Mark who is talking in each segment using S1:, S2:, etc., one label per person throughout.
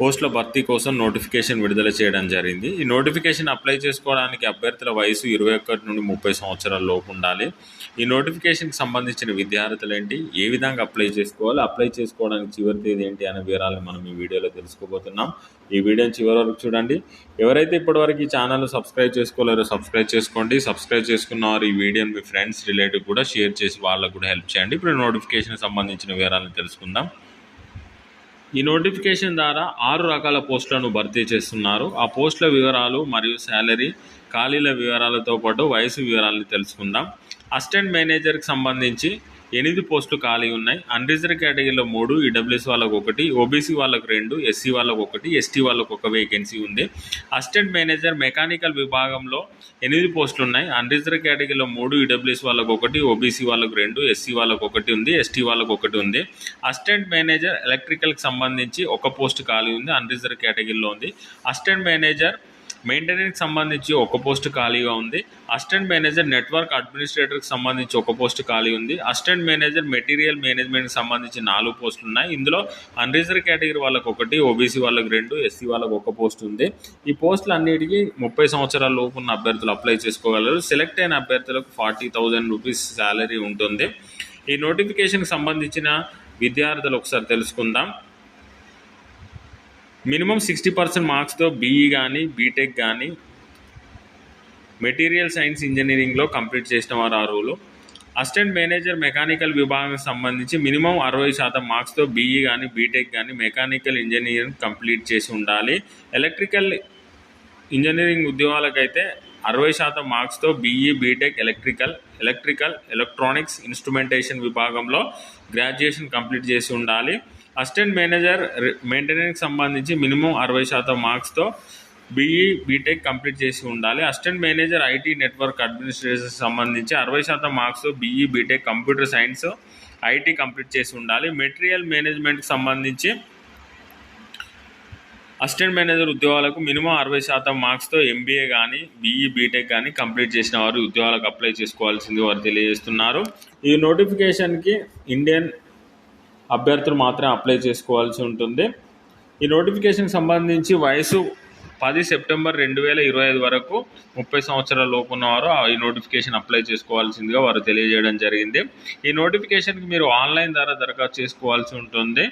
S1: పోస్టుల భర్తీ కోసం నోటిఫికేషన్ విడుదల చేయడం జరిగింది. ఈ నోటిఫికేషన్ అప్లై చేసుకోవడానికి అభ్యర్థుల వయసు ఇరవై ఒకటి నుండి ముప్పై సంవత్సరాల లోపు ఉండాలి. ఈ నోటిఫికేషన్కి సంబంధించిన విద్యార్థులు ఏంటి? ఏ విధంగా అప్లై చేసుకోవాలి? అప్లై చేసుకోవడానికి చివరి తేదీ ఏంటి అనే వివరాలు మనం ఈ వీడియోలో తెలుసుకోబోతున్నాం. ఈ వీడియోని చివరి వరకు చూడండి. ఎవరైతే ఇప్పటివరకు ఈ ఛానల్ సబ్స్క్రైబ్ చేసుకోలేరో సబ్స్క్రైబ్ చేసుకోండి. సబ్స్క్రైబ్ చేసుకున్న వారు ఈ వీడియోని మీ ఫ్రెండ్స్ రిలేటివ్ కూడా షేర్ చేసి వాళ్ళకు కూడా హెల్ప్ చేయండి. ఇప్పుడు నోటిఫికేషన్ సంబంధించిన వివరాలను తెలుసుకుందాం. ఈ నోటిఫికేషన్ ద్వారా ఆరు రకాల పోస్టులను భర్తీ చేస్తున్నారు. ఆ పోస్టుల వివరాలు మరియు శాలరీ ఖాళీల వివరాలతో పాటు వయసు వివరాలను తెలుసుకుందాం. అసిస్టెంట్ మేనేజర్కి సంబంధించి ఎనిమిది పోస్టులు ఖాళీ ఉన్నాయి. అన్రిజర్వ్ కేటగిరీలో మూడు ఈడబ్ల్యూఎస్ వాళ్ళకు ఒకటి ఓబీసీ వాళ్ళకు రెండు ఎస్సీ వాళ్ళకు ఒకటి ఎస్టీ వాళ్ళకు ఒక వేకెన్సీ ఉంది. అసిస్టెంట్ మేనేజర్ మెకానికల్ విభాగంలో ఎనిమిది పోస్టులు ఉన్నాయి. అన్రిజర్వ్ కేటగిరీలో మూడు ఈడబ్ల్యూఎస్ వాళ్ళకు ఒకటి ఓబీసీ వాళ్ళకు రెండు ఎస్సీ వాళ్ళకు ఒకటి ఉంది ఎస్టీ వాళ్ళకు ఒకటి ఉంది. అసిస్టెంట్ మేనేజర్ ఎలక్ట్రికల్కి సంబంధించి ఒక పోస్ట్ ఖాళీ ఉంది అన్రిజర్వ్ కేటగిరీలో ఉంది. అసిస్టెంట్ మేనేజర్ మెయింటెనెన్స్కి సంబంధించి ఒక పోస్ట్ ఖాళీగా ఉంది. అసిస్టెంట్ మేనేజర్ నెట్వర్క్ అడ్మినిస్ట్రేటర్కి సంబంధించి ఒక పోస్ట్ ఖాళీ ఉంది. అసిస్టెంట్ మేనేజర్ మెటీరియల్ మేనేజ్మెంట్కి సంబంధించి నాలుగు పోస్టులు ఉన్నాయి. ఇందులో అన్రిజర్వ్ కేటగిరీ వాళ్ళకి ఒకటి ఓబీసీ వాళ్ళకి రెండు ఎస్సీ వాళ్ళకి ఒక పోస్ట్ ఉంది. ఈ పోస్టులు అన్నిటికీ ముప్పై సంవత్సరాల లోపు ఉన్న అభ్యర్థులు అప్లై చేసుకోగలరు. సెలెక్ట్ అయిన అభ్యర్థులకు ఫార్టీ థౌజండ్ రూపీస్ శాలరీ ఉంటుంది. ఈ నోటిఫికేషన్కి సంబంధించిన విద్యార్థులు ఒకసారి తెలుసుకుందాం. మినిమం సిక్స్టీ పర్సెంట్ మార్క్స్తో బీఈ కానీ బీటెక్ కానీ మెటీరియల్ సైన్స్ ఇంజనీరింగ్లో కంప్లీట్ చేసిన వారు అర్హులు అసిస్టెంట్ మేనేజర్ మెకానికల్ విభాగానికి సంబంధించి మినిమం అరవై శాతం మార్క్స్తో బీఈ కానీ బీటెక్ కానీ మెకానికల్ ఇంజనీరింగ్ కంప్లీట్ చేసి ఉండాలి. ఎలక్ట్రికల్ ఇంజనీరింగ్ ఉద్యోగాలకైతే అరవై శాతం మార్క్స్తో BE BTech electrical electrical electronics instrumentation విభాగంలో గ్రాడ్యుయేషన్ కంప్లీట్ చేసి ఉండాలి. అసిస్టెంట్ మేనేజర్ మెయింటెనెన్స్కి సంబంధించి మినిమం అరవై శాతం మార్క్స్తో బీఈ బీటెక్ కంప్లీట్ చేసి ఉండాలి. Assistant manager IT network administration సంబంధించి అరవై శాతం marks BE BTech computer science IT complete చేసి ఉండాలి. మెటీరియల్ మేనేజ్మెంట్కి సంబంధించి అసిస్టెంట్ మేనేజర్ ఉద్యోగాలకు మినిమం అరవై శాతం మార్క్స్తో ఎంబీఏ కానీ బీఈ బీటెక్ కానీ కంప్లీట్ చేసిన వారు ఉద్యోగాలకు అప్లై చేసుకోవాల్సింది వారు తెలియజేస్తున్నారు. ఈ నోటిఫికేషన్కి ఇండియన్ అభ్యర్థులు మాత్రమే అప్లై చేసుకోవాల్సి ఉంటుంది. ఈ నోటిఫికేషన్కి సంబంధించి వయసు పది సెప్టెంబర్ రెండు వేల ఇరవై ఐదు వరకు ముప్పై సంవత్సరాల లోపు ఉన్నవారు ఈ నోటిఫికేషన్ అప్లై చేసుకోవాల్సిందిగా వారు తెలియజేయడం జరిగింది. ఈ నోటిఫికేషన్కి మీరు ఆన్లైన్ ద్వారా దరఖాస్తు చేసుకోవాల్సి ఉంటుంది.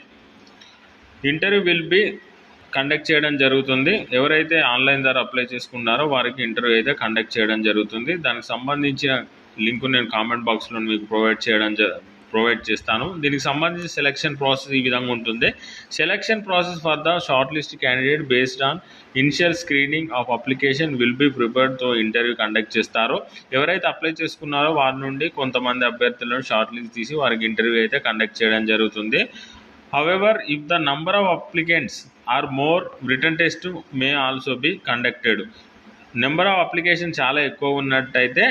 S1: ఇంటర్వ్యూ విల్ బి కండక్ట్ చేయడం జరుగుతుంది. ఎవరైతే ఆన్లైన్ ద్వారా అప్లై చేసుకున్నారో వారికి ఇంటర్వ్యూ అయితే కండక్ట్ చేయడం జరుగుతుంది. దానికి సంబంధించిన లింక్ నేను కామెంట్ బాక్స్లో మీకు ప్రొవైడ్ చేయడం జ ప్రొవైడ్ చేస్తాను. దీనికి సంబంధించి సెలక్షన్ ప్రాసెస్ ఈ విధంగా ఉంటుంది. Selection process for the short list candidate based on initial screening of application will be ప్రిపేర్డ్తో interview conduct చేస్తారో. ఎవరైతే అప్లై చేసుకున్నారో వారి నుండి కొంతమంది అభ్యర్థులను షార్ట్ లిస్ట్ తీసి వారికి ఇంటర్వ్యూ అయితే కండక్ట్ చేయడం జరుగుతుంది. However if the number of applicants are more written test may also be conducted number of application చాలా ఎక్కువ ఉన్నట్టయితే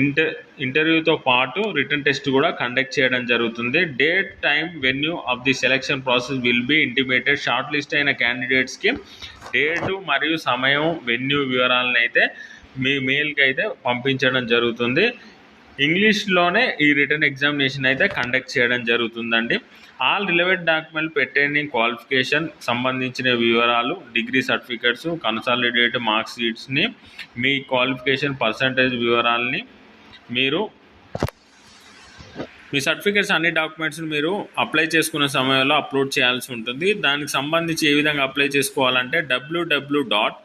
S1: ఇంటర్ ఇంటర్వ్యూతో పాటు రిటర్న్ టెస్ట్ కూడా కండక్ట్ చేయడం జరుగుతుంది. Date time venue of the selection process will be intimated. Short list అయిన క్యాండిడేట్స్కి date మరియు సమయం వెన్యూ వివరాలను అయితే మీ మెయిల్కి అయితే పంపించడం జరుగుతుంది. ఇంగ్లీష్లోనే ఈ రిటర్న్ ఎగ్జామినేషన్ అయితే కండక్ట్ చేయడం జరుగుతుందండి. All relevant document pertaining qualification సంబంధించిన వివరాలు డిగ్రీ సర్టిఫికెట్స్ కన్సాలిడేట్ మార్క్ షీట్స్ని మీ క్వాలిఫికేషన్ పర్సంటేజ్ వివరాలని మీరు మీ సర్టిఫికేట్స్ అన్ని డాక్యుమెంట్స్ని మీరు అప్లై చేసుకునే సమయంలో అప్లోడ్ చేయాల్సి ఉంటుంది. దానికి సంబంధించి ఏ విధంగా అప్లై చేసుకోవాలంటే WW dot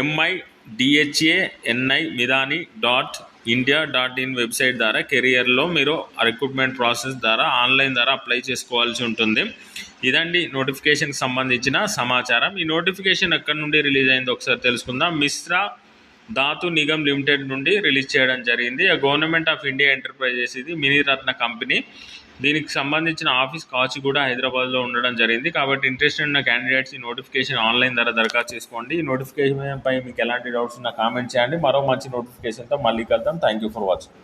S1: MI DHA NI Midhani dot India dot in website ద్వారా కెరియర్లో మీరు రిక్రూట్మెంట్ ప్రాసెస్ ద్వారా ఆన్లైన్ ద్వారా అప్లై చేసుకోవాల్సి ఉంటుంది. ఇదండి నోటిఫికేషన్కి సంబంధించిన సమాచారం. ఈ నోటిఫికేషన్ ఎక్కడి నుండి రిలీజ్ అయిందో ఒకసారి తెలుసుకుందాం. మిశ్రా ధాతు నిగమ్ లిమిటెడ్ నుండి రిలీజ్ చేయడం జరిగింది. గవర్నమెంట్ ఆఫ్ ఇండియా ఎంటర్ప్రైజెస్ ఇది మినీ రత్న కంపెనీ. దీనికి సంబంధించిన ఆఫీస్ కాచిగూడ హైదరాబాద్లో ఉండడం జరిగింది. కాబట్టి ఇంట్రెస్టెడ్ ఉన్న క్యాండిడేట్స్ ఈ నోటిఫికేషన్ ఆన్లైన్ ద్వారా దరఖాస్తు చేసుకోండి. ఈ నోటిఫికేషన్ పై మీకు ఎలాంటి డౌట్స్ ఉన్నా కామెంట్ చేయండి. మరో మంచి నోటిఫికేషన్తో మళ్ళీ కలుద్దాం. Thank you for watching